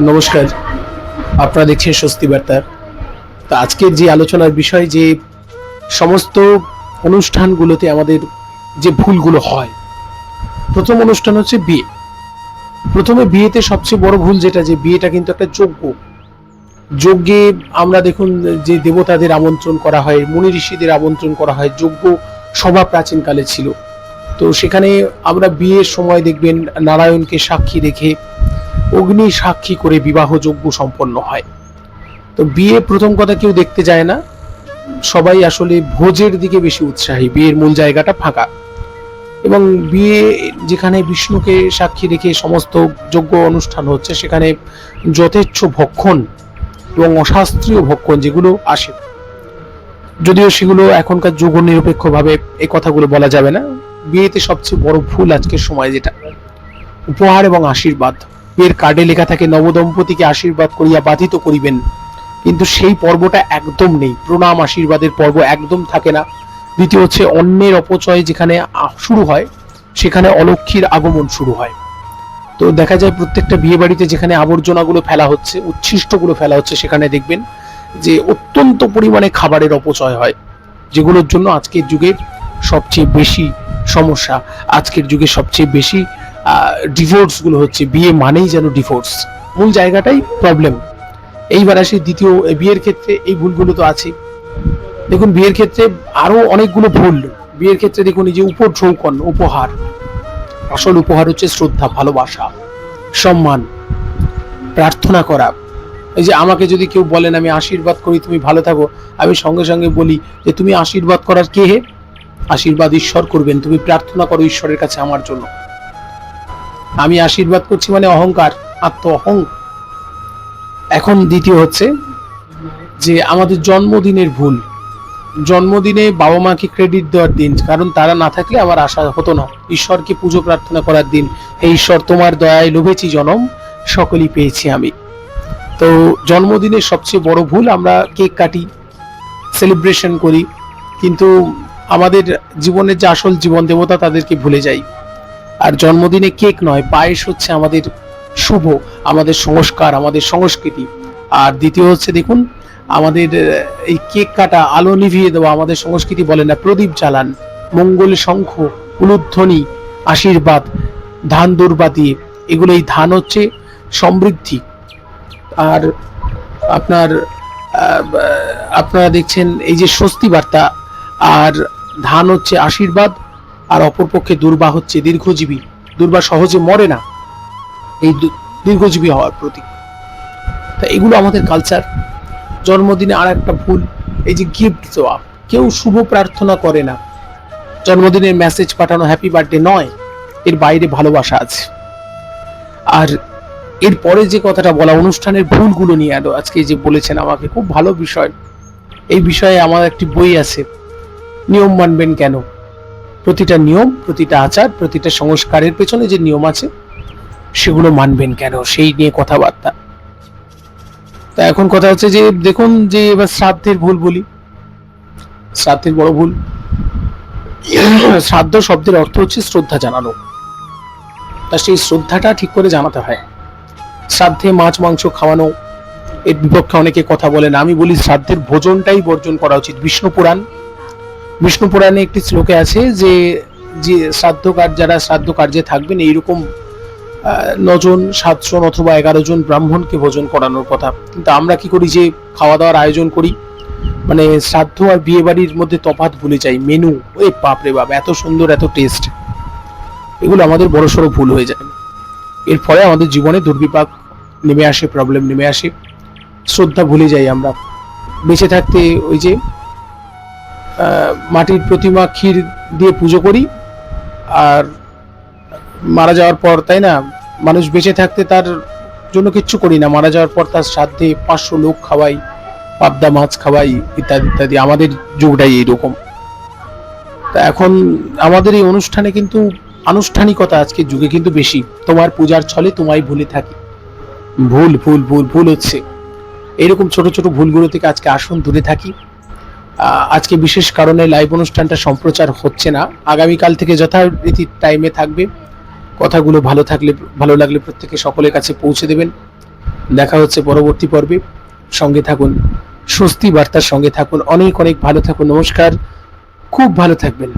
নমস্কার। আপনারা দেখছেন স্বস্তি বার্তা। তা আজকের যে আলোচনার বিষয় যে সমস্ত অনুষ্ঠানগুলোতে আমাদের যে ভুলগুলো হয়, প্রথম অনুষ্ঠান হচ্ছে বিয়ে। প্রথমে বিয়েতে সবচেয়ে বড় ভুল যেটা, যে বিয়েটা কিন্তু একটা যোগ্য যজ্ঞে আমরা দেখুন, যে দেবতাদের আমন্ত্রণ করা হয়, মুনি ঋষিদের আমন্ত্রণ করা হয়, যজ্ঞ সভা প্রাচীনকালে ছিল। তো সেখানে আমরা বিয়ের সময় দেখবেন, নারায়ণকে সাক্ষী রেখে অগ্নি সাক্ষী করে বিবাহ যজ্ঞ সম্পন্ন হয়। তো বিয়ে প্রথম কথা কেউ দেখতে যায় না। সবাই আসলে ভোজের দিকে বেশি উৎসাহী, বিয়ের মূল জায়গাটা ফাঁকা। এবং বিয়ে যেখানে বিষ্ণুকে সাক্ষী রেখে সমস্ত যোগ্য অনুষ্ঠান হচ্ছে, সেখানে যথেচ্ছ ভক্ষণ এবং অশাস্ত্রীয় ভক্ষণ যেগুলো আসে। যদিও সেগুলো এখনকার যুগ নিরপেক্ষভাবে এই কথাগুলো বলা যাবে না। বিয়েতে সবচেয়ে বড় ভুল আজকের সময় যেটা। উপহার এবং আশীর্বাদ। বিয়ের কার্ডে লেখা থাকে, নবদম্পতিকে আশীর্বাদ করিয়া বাধিত করিবেন। কিন্তু সেই পর্বটা একদম নেই। প্রণাম আশীর্বাদের পর্ব একদম থাকে না। দ্বিতীয় হচ্ছে অন্যের অপচয় যেখানে শুরু হয়, সেখানে অলক্ষীর আগমন শুরু হয়। তো দেখা যায় প্রত্যেকটা বিয়ে বাড়িতে যেখানে আবর্জনাগুলো ফেলা হচ্ছে, উচ্ছিষ্টগুলো ফেলা হচ্ছে, সেখানে দেখবেন যে অত্যন্ত পরিমাণে খাবারের অপচয় হয়, যেগুলোর জন্য আজকের যুগে সবচেয়ে বেশি সমস্যা, আজকের যুগে সবচেয়ে বেশি ডিভোর্সগুলো হচ্ছে, বিয়ে মানেই যেন ডিভোর্স মূল জায়গাটাই প্রবলেম এইবার আসি দ্বিতীয় বিয়ের ক্ষেত্রে এই ভুলগুলো তো আছে দেখুন, বিয়ের ক্ষেত্রে আরও অনেকগুলো ভুল। বিয়ের ক্ষেত্রে দেখুন, এই যে উপঢৌকন উপহার। আসল উপহার হচ্ছে শ্রদ্ধা, ভালোবাসা, সম্মান, প্রার্থনা করা। এই যে আমাকে যদি কেউ বলেন, আমি আশীর্বাদ করি, তুমি ভালো থাকো। আমি সঙ্গে সঙ্গে বলি যে, তুমি আশীর্বাদ করার কে হে? আশীর্বাদ ঈশ্বর করবেন। তুমি প্রার্থনা করো ঈশ্বরের কাছে আমার জন্য। আমি আশীর্বাদ করছি মানে অহংকার আত্ম অহং এখন দ্বিতীয় হচ্ছে যে আমাদের জন্মদিনের ভুল। জন্মদিনে বাবা মাকে ক্রেডিট দেওয়ার দিন, কারণ তারা না থাকলে আমার আশা হতো না। ঈশ্বরকে পুজো প্রার্থনা করার দিন, হে ঈশ্বর, তোমার দয়ায় লোভেছি জনম, সকলই পেয়েছি আমি। তো জন্মদিনের সবচেয়ে বড় ভুল আমরা কেক কাটি সেলিব্রেশন করি, কিন্তু আমাদের জীবনের যে আসল জীবন দেবতা তাদেরকে ভুলে যাই। আর জন্মদিনে কেক নয়, পায়েস হচ্ছে আমাদের শুভ, আমাদের সংস্কার, আমাদের সংস্কৃতি। আর দ্বিতীয় হচ্ছে দেখুন, আমাদের এই কেক কাটা, আলো নিভিয়ে দেওয়া, আমাদের সংস্কৃতি বলে না, প্রদীপ জ্বালান, মঙ্গল শঙ্খ উলুধ্বনি আশীর্বাদ, ধান দুর্বাতি এগুলো এই ধান হচ্ছে সমৃদ্ধি। আর আপনার আপনারা দেখছেন এই যে স্বস্তি বার্তা, আর ধান হচ্ছে আশীর্বাদ আর অপরপক্ষে দুর্বা হচ্ছে দীর্ঘজীবী। দুর্বা সহজে মরে না। এই দীর্ঘজীবী হওয়ার প্রতীক। তা এগুলো আমাদের কালচার জন্মদিনে আর একটা ভুল, এই যে গিফট দেওয়া। কেউ শুভ প্রার্থনা করে না। জন্মদিনের মেসেজ পাঠানো হ্যাপি বার্থডে নয়, এর বাইরে ভালোবাসা আছে। আর এরপরে যে কথাটা বলা, অনুষ্ঠানের ভুলগুলো নিয়ে আলো আজকে যে বলেছেন আমাকে, খুব ভালো বিষয়। এই বিষয়ে আমার একটি বই আছে, নিয়ম মানবেন কেন? প্রতিটা নিয়ম, প্রতিটা আচার, প্রতিটা সংস্কারের পেছনে যে নিয়ম আছে, সেগুলো মানবেন কেন? সেই নিয়ে কথাবার্তা। তা এখন কথা হচ্ছে যে, দেখুন যে এবার শ্রাদ্ধের ভুল বলি। শ্রাদ্ধের বড় ভুল। শ্রাদ্ধ শব্দের অর্থ হচ্ছে শ্রদ্ধা জানানো। তা সেই শ্রদ্ধাটা ঠিক করে জানাতে হয়। শ্রাদ্ধে মাছ, মাংস খাওয়ানো, এর বিপক্ষে অনেকে কথা বলেন আমি বলি শ্রাদ্ধের ভোজনটাই বর্জন করা উচিত। বিষ্ণু পুরাণ বিষ্ণু পুরাণে একটি শ্লোকে আছে যে যে শ্রাদ্ধ কার্য যারা শ্রাদ্ধ কার্যে থাকবেন, এইরকম নজন সাতজন অথবা এগারো জন ব্রাহ্মণকে ভোজন করানোর কথা। কিন্তু আমরা কি করি যে খাওয়া দাওয়ার আয়োজন করি। মানে শ্রাদ্ধ আর বিয়ে বাড়ির মধ্যে তফাৎ ভুলে যাই। মেনু ওই বাপরে বাপ, এত সুন্দর, এত টেস্ট। এগুলো আমাদের বড়সড় ভুল হয়ে যায়। এর ফলে আমাদের জীবনে দুর্বিপাক নেমে আসে প্রবলেম নেমে আসে। শ্রদ্ধা ভুলে যাই আমরা। বেঁচে থাকতে ওই যে মাটির প্রতিমা ক্ষীর দিয়ে পুজো করি। আর মারা যাওয়ার পর, তাই না? মানুষ বেঁচে থাকতে তার জন্য কিচ্ছু করি না। মারা যাওয়ার পর তার শ্রাদ্ধে পাঁচশো লোক খাওয়াই, পাবদা মাছ খাওয়াই, ইত্যাদি ইত্যাদি। আমাদের যুগটাই এইরকম। তা এখন আমাদের এই অনুষ্ঠানে কিন্তু আনুষ্ঠানিকতা আজকের যুগে কিন্তু বেশি। তোমার পূজার ছলে তোমায় ভুলে থাকি। ভুল ভুল ভুল ভুল হচ্ছে। এরকম ছোট ছোট ভুলগুলো থেকে আজকে আসুন দূরে থাকি। আজকে বিশেষ কারণে লাইভ অনুষ্ঠানটা সম্প্রচার হচ্ছে না। আগামীকাল থেকে যথারীতি টাইমে থাকবে। কথাগুলো ভালো থাকলে, ভালো লাগলে প্রত্যেকে সকলের কাছে পৌঁছে দেবেন। দেখা হচ্ছে পরবর্তী পর্বে। সঙ্গে থাকুন, স্বস্তি বার্তার সঙ্গে থাকুন। অনেক অনেক ভালো থাকুন। নমস্কার। খুব ভালো থাকবেন।